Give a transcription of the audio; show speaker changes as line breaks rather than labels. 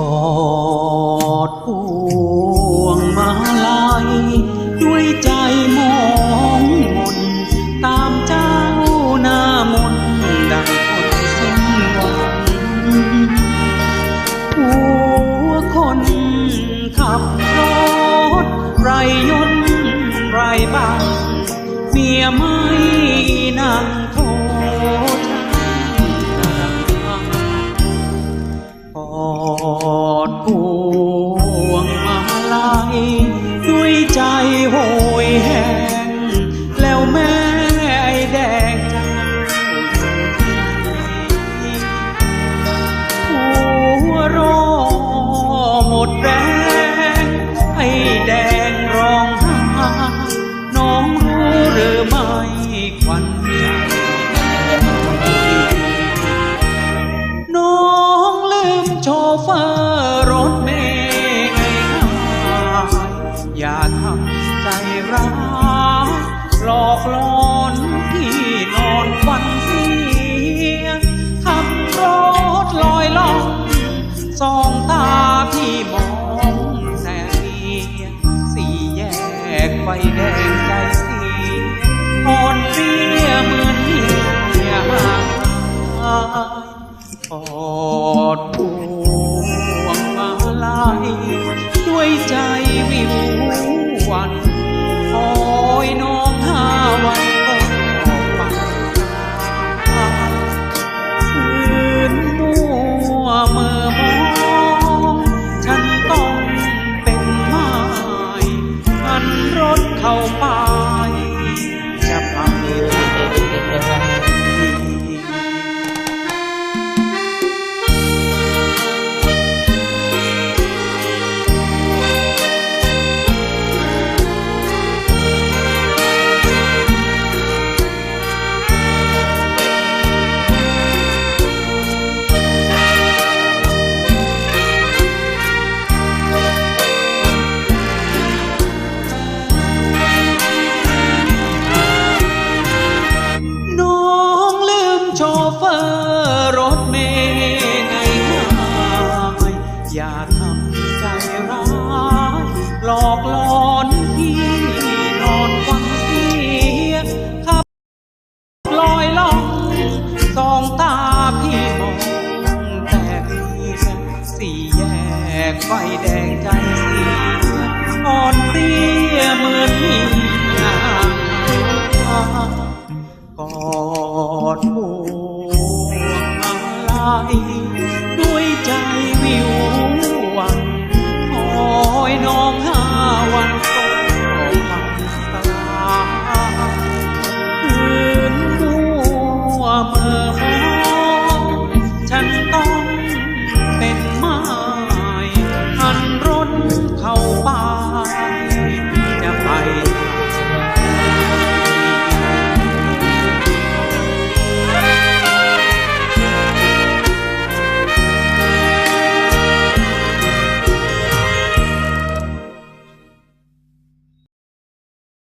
กอดพวงมาลัยด้วยใจมองมนตามเจ้าหน้ามนดังคนสิ้นหวังหัวคนขับรถไรยนไรบ้างเมียไม่นั่งท อดพวงมาลัยด้วยใจโหยแห้งแล้วแม่ไอแดงจะหัวรอหมดแรงไอแดงร้องไห้น้องรู้หรือไม่ควันใจ อกลอนพี่นอนฝันเสียขับรถลอยล่องสองตาพี่มองแสงเมียสี่แยกไฟแดงใจเสียอ่อนเพลียเหมือนเมียห่างหายอดพวงมาลัย กไฟแดงใจสีอ่อนเพลียเหมือนหินงามกอดหมู่มาลายด้วยใจ